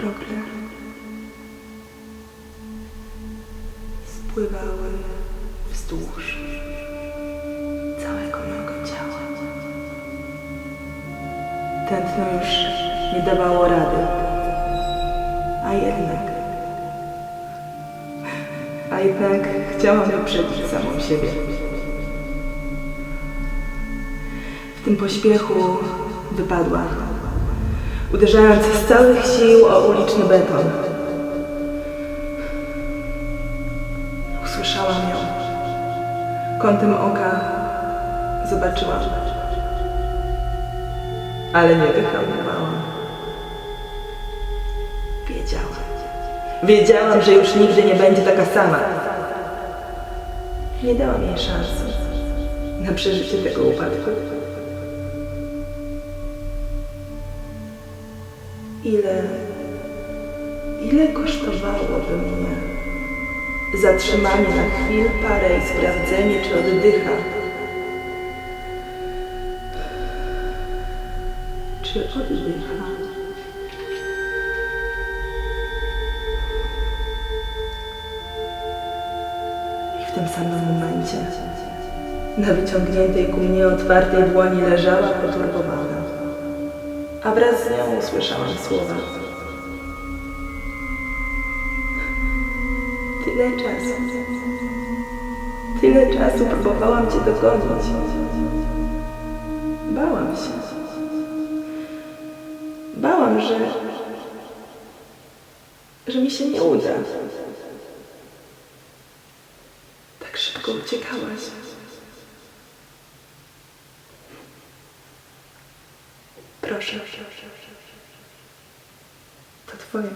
krople spływały wzdłuż całego mego ciała. Tętno już nie dawało rady, a jednak, a jednak chciałam wyprzedzić samą siebie. W tym pośpiechu wypadła, uderzając z całych sił o uliczny beton. Usłyszałam ją. Kątem oka zobaczyłam. Ale nie wyhamowałam. Wiedziałam. Wiedziałam, że już nigdy nie będzie taka sama. Nie dałam jej szansy na przeżycie tego upadku. Ile, ile kosztowałoby mnie zatrzymanie na chwilę parę i sprawdzenie, czy oddycha? Czy oddycha? I w tym samym momencie na wyciągniętej ku mnie otwartej dłoni leżała poturbowana, a wraz z nią usłyszałam słowa. Tyle czasu, tyle czasu próbowałam Cię dogonić. Bałam się. Bałam, że, że mi się nie uda. Tak szybko uciekałaś. Proszę. To twoje.